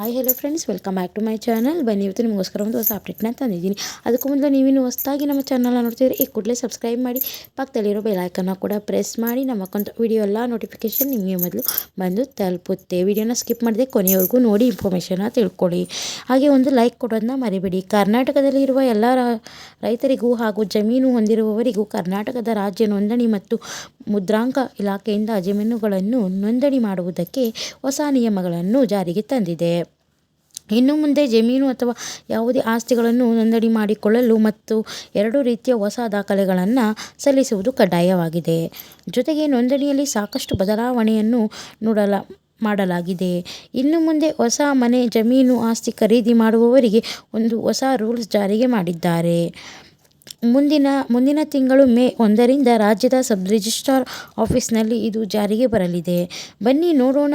Hi hello friends welcome back to my channel ಬನ್ನಿ, ಇವತ್ತು ನಿಮಗೋಸ್ಕರ ಒಂದು ಹೊಸ ಅಪ್ಡೇಟ್ನ ತಂದಿದ್ದೀನಿ. ಅದಕ್ಕೂ ಮೊದಲು ನೀವಿನ್ನು ಹೊಸದಾಗಿ ನಮ್ಮ ಚಾನಲ್ನ ನೋಡ್ತಿದ್ರೆ, ಈ ಕೂಡಲೇ ಸಬ್ಸ್ಕ್ರೈಬ್ ಮಾಡಿ, ಪಕ್ಕದಲ್ಲಿರೋ ಬೆಲೈಕನ್ನ ಕೂಡ ಪ್ರೆಸ್ ಮಾಡಿ, ನಮ್ಮ ವಿಡಿಯೋ ಎಲ್ಲ ನೋಟಿಫಿಕೇಷನ್ ನಿಮಗೆ ಮೊದಲು ಬಂದು ತಲುಪುತ್ತೆ. ವಿಡಿಯೋನ ಸ್ಕಿಪ್ ಮಾಡಿದೆ ಕೊನೆಯವರೆಗೂ ನೋಡಿ ಇನ್ಫಾರ್ಮೇಷನ್ನ ತಿಳ್ಕೊಳ್ಳಿ. ಹಾಗೆ ಒಂದು ಲೈಕ್ ಕೊಡೋದನ್ನ ಮರಿಬೇಡಿ. ಕರ್ನಾಟಕದಲ್ಲಿರುವ ಎಲ್ಲ ರೈತರಿಗೂ ಹಾಗೂ ಜಮೀನು ಹೊಂದಿರುವವರಿಗೂ ಕರ್ನಾಟಕದ ರಾಜ್ಯ ನೋಂದಣಿ ಮತ್ತು ಮುದ್ರಾಂಕ ಇಲಾಖೆಯಿಂದ ಜಮೀನುಗಳನ್ನು ನೋಂದಣಿ ಮಾಡುವುದಕ್ಕೆ ಹೊಸ ನಿಯಮಗಳನ್ನು ಜಾರಿಗೆ ತಂದಿದೆ. ಇನ್ನು ಮುಂದೆ ಜಮೀನು ಅಥವಾ ಯಾವುದೇ ಆಸ್ತಿಗಳನ್ನು ನೋಂದಣಿ ಮಾಡಿಕೊಳ್ಳಲು ಮತ್ತು ಎರಡು ರೀತಿಯ ಹೊಸ ದಾಖಲೆಗಳನ್ನು ಸಲ್ಲಿಸುವುದು ಕಡ್ಡಾಯವಾಗಿದೆ. ಜೊತೆಗೆ ನೋಂದಣಿಯಲ್ಲಿ ಸಾಕಷ್ಟು ಬದಲಾವಣೆಯನ್ನು ನೋಡಲ, ಮಾಡಲಾಗಿದೆ. ಇನ್ನು ಮುಂದೆ ಹೊಸ ಮನೆ, ಜಮೀನು, ಆಸ್ತಿ ಖರೀದಿ ಮಾಡುವವರಿಗೆ ಒಂದು ಹೊಸ ರೂಲ್ಸ್ ಜಾರಿಗೆ ಮಾಡಿದ್ದಾರೆ. ಮುಂದಿನ ಮುಂದಿನ ತಿಂಗಳು ಮೇ ಒಂದರಿಂದ ರಾಜ್ಯದ ಸಬ್ ರಿಜಿಸ್ಟ್ರಾರ್ ಆಫೀಸ್ನಲ್ಲಿ ಇದು ಜಾರಿಗೆ ಬರಲಿದೆ. ಬನ್ನಿ ನೋಡೋಣ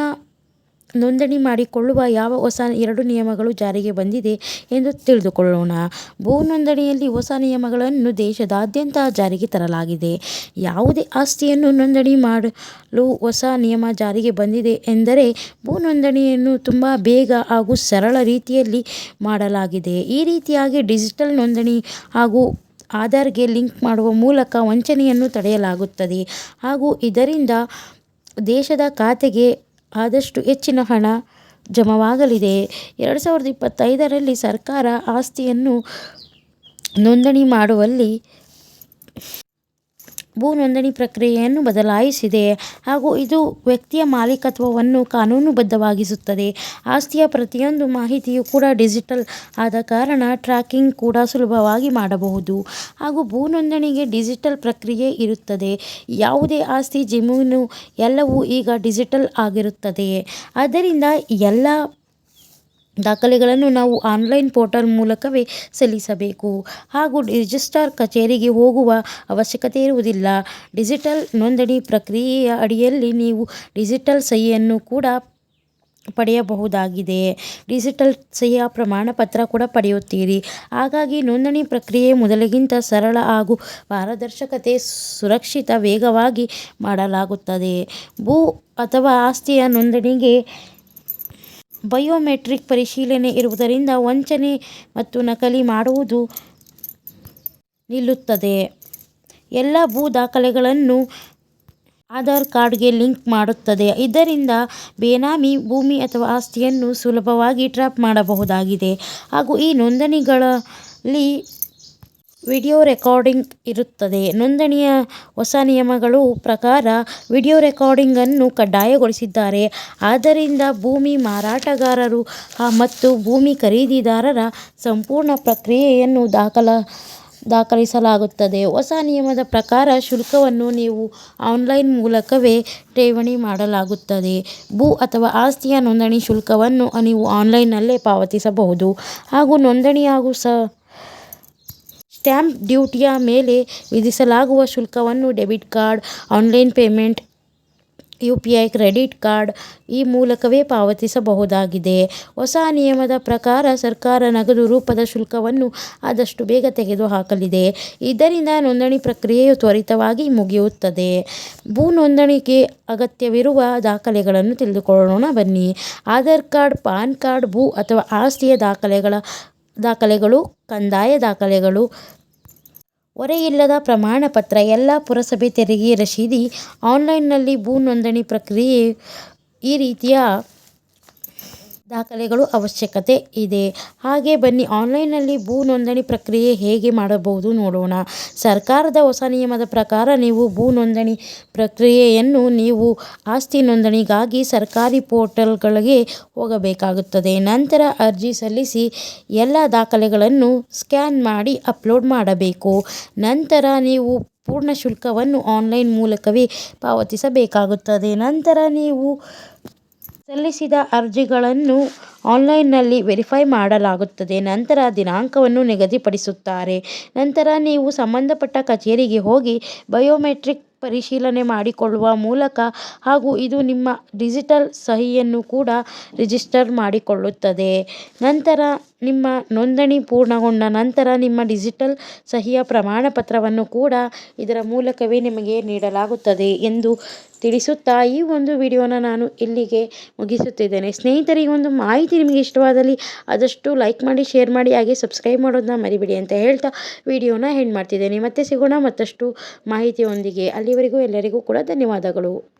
ನೋಂದಣಿ ಮಾಡಿಕೊಳ್ಳುವ ಯಾವ ಹೊಸ ಎರಡು ನಿಯಮಗಳು ಜಾರಿಗೆ ಬಂದಿದೆ ಎಂದು ತಿಳಿದುಕೊಳ್ಳೋಣ. ಭೂ ನೋಂದಣಿಯಲ್ಲಿ ಹೊಸ ನಿಯಮಗಳನ್ನು ದೇಶದಾದ್ಯಂತ ಜಾರಿಗೆ ತರಲಾಗಿದೆ. ಯಾವುದೇ ಆಸ್ತಿಯನ್ನು ನೋಂದಣಿ ಮಾಡಲು ಹೊಸ ನಿಯಮ ಜಾರಿಗೆ ಬಂದಿದೆ ಎಂದರೆ ಭೂ ನೋಂದಣಿಯನ್ನು ತುಂಬ ಬೇಗ ಹಾಗೂ ಸರಳ ರೀತಿಯಲ್ಲಿ ಮಾಡಲಾಗಿದೆ. ಈ ರೀತಿಯಾಗಿ ಡಿಜಿಟಲ್ ನೋಂದಣಿ ಹಾಗೂ ಆಧಾರ್ಗೆ ಲಿಂಕ್ ಮಾಡುವ ಮೂಲಕ ವಂಚನೆಯನ್ನು ತಡೆಯಲಾಗುತ್ತದೆ ಹಾಗೂ ಇದರಿಂದ ದೇಶದ ಖಾತೆಗೆ ಆದಷ್ಟು ಹೆಚ್ಚಿನ ಹಣ ಜಮವಾಗಲಿದೆ. ಎರಡು ಸಾವಿರದ ಇಪ್ಪತ್ತೈದರಲ್ಲಿ ಸರ್ಕಾರ ಆಸ್ತಿಯನ್ನು ನೋಂದಣಿ ಮಾಡುವಲ್ಲಿ ಭೂ ನೋಂದಣಿ ಪ್ರಕ್ರಿಯೆಯನ್ನು ಬದಲಾಯಿಸಿದೆ ಹಾಗೂ ಇದು ವ್ಯಕ್ತಿಯ ಮಾಲೀಕತ್ವವನ್ನು ಕಾನೂನುಬದ್ಧವಾಗಿಸುತ್ತದೆ. ಆಸ್ತಿಯ ಪ್ರತಿಯೊಂದು ಮಾಹಿತಿಯೂ ಕೂಡ ಡಿಜಿಟಲ್ ಆದ ಕಾರಣ ಟ್ರ್ಯಾಕಿಂಗ್ ಕೂಡ ಸುಲಭವಾಗಿ ಮಾಡಬಹುದು ಹಾಗೂ ಭೂ ನೋಂದಣಿಗೆ ಡಿಜಿಟಲ್ ಪ್ರಕ್ರಿಯೆ ಇರುತ್ತದೆ. ಯಾವುದೇ ಆಸ್ತಿ ಜಮೀನು ಎಲ್ಲವೂ ಈಗ ಡಿಜಿಟಲ್ ಆಗಿರುತ್ತದೆ. ಆದ್ದರಿಂದ ಎಲ್ಲ ದಾಖಲೆಗಳನ್ನು ನಾವು ಆನ್ಲೈನ್ ಪೋರ್ಟಲ್ ಮೂಲಕವೇ ಸಲ್ಲಿಸಬೇಕು. ಹಾಗೂ ರಿಜಿಸ್ಟ್ರಾರ್ ಕಚೇರಿಗೆ ಹೋಗುವ ಅವಶ್ಯಕತೆ ಇರುವುದಿಲ್ಲ. ಡಿಜಿಟಲ್ ನೋಂದಣಿ ಪ್ರಕ್ರಿಯೆಯ ಅಡಿಯಲ್ಲಿ ನೀವು ಡಿಜಿಟಲ್ ಸಹಿಯನ್ನು ಕೂಡ ಪಡೆಯಬಹುದಾಗಿದೆ. ಡಿಜಿಟಲ್ ಸಹಿಯ ಪ್ರಮಾಣ ಪತ್ರ ಕೂಡ ಪಡೆಯುತ್ತೀರಿ. ಹಾಗಾಗಿ ನೋಂದಣಿ ಪ್ರಕ್ರಿಯೆ ಮೊದಲಿಗಿಂತ ಸರಳ ಹಾಗೂ ಪಾರದರ್ಶಕತೆ ಸುರಕ್ಷಿತ ವೇಗವಾಗಿ ಮಾಡಲಾಗುತ್ತದೆ. ಭೂ ಅಥವಾ ಆಸ್ತಿಯ ನೋಂದಣಿಗೆ ಬಯೋಮೆಟ್ರಿಕ್ ಪರಿಶೀಲನೆ ಇರುವುದರಿಂದ ವಂಚನೆ ಮತ್ತು ನಕಲಿ ಮಾಡುವುದು ನಿಲ್ಲುತ್ತದೆ. ಎಲ್ಲ ಭೂ ದಾಖಲೆಗಳನ್ನು ಆಧಾರ್ ಕಾರ್ಡ್ಗೆ ಲಿಂಕ್ ಮಾಡುತ್ತದೆ. ಇದರಿಂದ ಬೇನಾಮಿ ಭೂಮಿ ಅಥವಾ ಆಸ್ತಿಯನ್ನು ಸುಲಭವಾಗಿ ಟ್ರ್ಯಾಪ್ ಮಾಡಬಹುದಾಗಿದೆ. ಹಾಗೂ ಈ ನೋಂದಣಿಗಳಲ್ಲಿ ವಿಡಿಯೋ ರೆಕಾರ್ಡಿಂಗ್ ಇರುತ್ತದೆ. ನೋಂದಣಿಯ ಹೊಸ ನಿಯಮಗಳು ಪ್ರಕಾರ ವಿಡಿಯೋ ರೆಕಾರ್ಡಿಂಗನ್ನು ಕಡ್ಡಾಯಗೊಳಿಸಿದ್ದಾರೆ. ಆದ್ದರಿಂದ ಭೂಮಿ ಮಾರಾಟಗಾರರು ಮತ್ತು ಭೂಮಿ ಖರೀದಿದಾರರ ಸಂಪೂರ್ಣ ಪ್ರಕ್ರಿಯೆಯನ್ನು ದಾಖಲ, ದಾಖಲಿಸಲಾಗುತ್ತದೆ. ಹೊಸ ನಿಯಮದ ಪ್ರಕಾರ ಶುಲ್ಕವನ್ನು ನೀವು ಆನ್ಲೈನ್ ಮೂಲಕವೇ ಠೇವಣಿ ಮಾಡಲಾಗುತ್ತದೆ. ಭೂ ಅಥವಾ ಆಸ್ತಿಯ ನೋಂದಣಿ ಶುಲ್ಕವನ್ನು ನೀವು ಆನ್ಲೈನ್ನಲ್ಲೇ ಪಾವತಿಸಬಹುದು. ಹಾಗೂ ನೋಂದಣಿ ಹಾಗೂ ಸ ಸ್ಟ್ಯಾಂಪ್ ಡ್ಯೂಟಿಯ ಮೇಲೆ ವಿಧಿಸಲಾಗುವ ಶುಲ್ಕವನ್ನು debit card, online payment, U P I credit card ಈ ಮೂಲಕವೇ ಪಾವತಿಸಬಹುದಾಗಿದೆ. ಹೊಸ ನಿಯಮದ ಪ್ರಕಾರ ಸರ್ಕಾರ ನಗದು ರೂಪದ ಶುಲ್ಕವನ್ನು ಆದಷ್ಟು ಬೇಗ ತೆಗೆದುಹಾಕಲಿದೆ. ಇದರಿಂದ ನೋಂದಣಿ ಪ್ರಕ್ರಿಯೆಯು ತ್ವರಿತವಾಗಿ ಮುಗಿಯುತ್ತದೆ. ಭೂ ನೋಂದಣಿಗೆ ಅಗತ್ಯವಿರುವ ದಾಖಲೆಗಳನ್ನು ತಿಳಿದುಕೊಳ್ಳೋಣ ಬನ್ನಿ. ಆಧಾರ್ ಕಾರ್ಡ್, ಪಾನ್ ಕಾರ್ಡ್, ಭೂ ಅಥವಾ ಆಸ್ತಿಯ ದಾಖಲೆಗಳ ದಾಖಲೆಗಳು, ಕಂದಾಯ ದಾಖಲೆಗಳು, ಹೊರೆಯಿಲ್ಲದ ಪ್ರಮಾಣ ಪತ್ರ ಎಲ್ಲ ಪುರಸಭೆ ತೆರಿಗೆ ರಶೀದಿ, ಆನ್ಲೈನ್ನಲ್ಲಿ ಭೂ ನೋಂದಣಿ ಪ್ರಕ್ರಿಯೆ ಈ ರೀತಿಯ ದಾಖಲೆಗಳು ಅವಶ್ಯಕತೆ ಇದೆ. ಹಾಗೆ ಬನ್ನಿ, ಆನ್ಲೈನ್ನಲ್ಲಿ ಭೂ ನೋಂದಣಿ ಪ್ರಕ್ರಿಯೆ ಹೇಗೆ ಮಾಡಬಹುದು ನೋಡೋಣ. ಸರ್ಕಾರದ ಹೊಸ ನಿಯಮದ ಪ್ರಕಾರ ನೀವು ಭೂ ನೋಂದಣಿ ಪ್ರಕ್ರಿಯೆಯನ್ನು ನೀವು ಆಸ್ತಿ ನೋಂದಣಿಗಾಗಿ ಸರ್ಕಾರಿ ಪೋರ್ಟಲ್ಗಳಿಗೆ ಹೋಗಬೇಕಾಗುತ್ತದೆ. ನಂತರ ಅರ್ಜಿ ಸಲ್ಲಿಸಿ ಎಲ್ಲ ದಾಖಲೆಗಳನ್ನು ಸ್ಕ್ಯಾನ್ ಮಾಡಿ ಅಪ್ಲೋಡ್ ಮಾಡಬೇಕು. ನಂತರ ನೀವು ಪೂರ್ಣ ಶುಲ್ಕವನ್ನು ಆನ್ಲೈನ್ ಮೂಲಕವೇ ಪಾವತಿಸಬೇಕಾಗುತ್ತದೆ. ನಂತರ ನೀವು ಸಲ್ಲಿಸಿದ ಅರ್ಜಿಗಳನ್ನು ಆನ್ಲೈನ್ನಲ್ಲಿ ವೆರಿಫೈ ಮಾಡಲಾಗುತ್ತದೆ. ನಂತರ ದಿನಾಂಕವನ್ನು ನಿಗದಿಪಡಿಸುತ್ತಾರೆ. ನಂತರ ನೀವು ಸಂಬಂಧಪಟ್ಟ ಕಚೇರಿಗೆ ಹೋಗಿ ಬಯೋಮೆಟ್ರಿಕ್ ಪರಿಶೀಲನೆ ಮಾಡಿಕೊಳ್ಳುವ ಮೂಲಕ ಹಾಗೂ ಇದು ನಿಮ್ಮ ಡಿಜಿಟಲ್ ಸಹಿಯನ್ನು ಕೂಡ ರಿಜಿಸ್ಟರ್ ಮಾಡಿಕೊಳ್ಳುತ್ತದೆ. ನಂತರ ನಿಮ್ಮ ನೋಂದಣಿ ಪೂರ್ಣಗೊಂಡ ನಂತರ ನಿಮ್ಮ ಡಿಜಿಟಲ್ ಸಹಿಯ ಪ್ರಮಾಣಪತ್ರವನ್ನು ಕೂಡ ಇದರ ಮೂಲಕವೇ ನಿಮಗೆ ನೀಡಲಾಗುತ್ತದೆ ಎಂದು ತಿಳಿಸುತ್ತಾ ಈ ಒಂದು ವಿಡಿಯೋನ ನಾನು ಇಲ್ಲಿಗೆ ಮುಗಿಸುತ್ತಿದ್ದೇನೆ. ಸ್ನೇಹಿತರೆ, ಈ ಒಂದು ಮಾಹಿತಿ ನಿಮಗೆ ಇಷ್ಟವಾದಲ್ಲಿ ಆದಷ್ಟು ಲೈಕ್ ಮಾಡಿ, ಶೇರ್ ಮಾಡಿ, ಹಾಗೆ ಸಬ್ಸ್ಕ್ರೈಬ್ ಮಾಡೋದನ್ನ ಮರಿಬೇಡಿ ಅಂತ ಹೇಳ್ತಾ ವಿಡಿಯೋನ ಹೆಂಡ್ ಮಾಡ್ತಿದ್ದೇನೆ. ಮತ್ತೆ ಸಿಗೋಣ ಮತ್ತಷ್ಟು ಮಾಹಿತಿಯೊಂದಿಗೆ. ಅಲ್ಲಿವರೆಗೂ ಎಲ್ಲರಿಗೂ ಕೂಡ ಧನ್ಯವಾದಗಳು.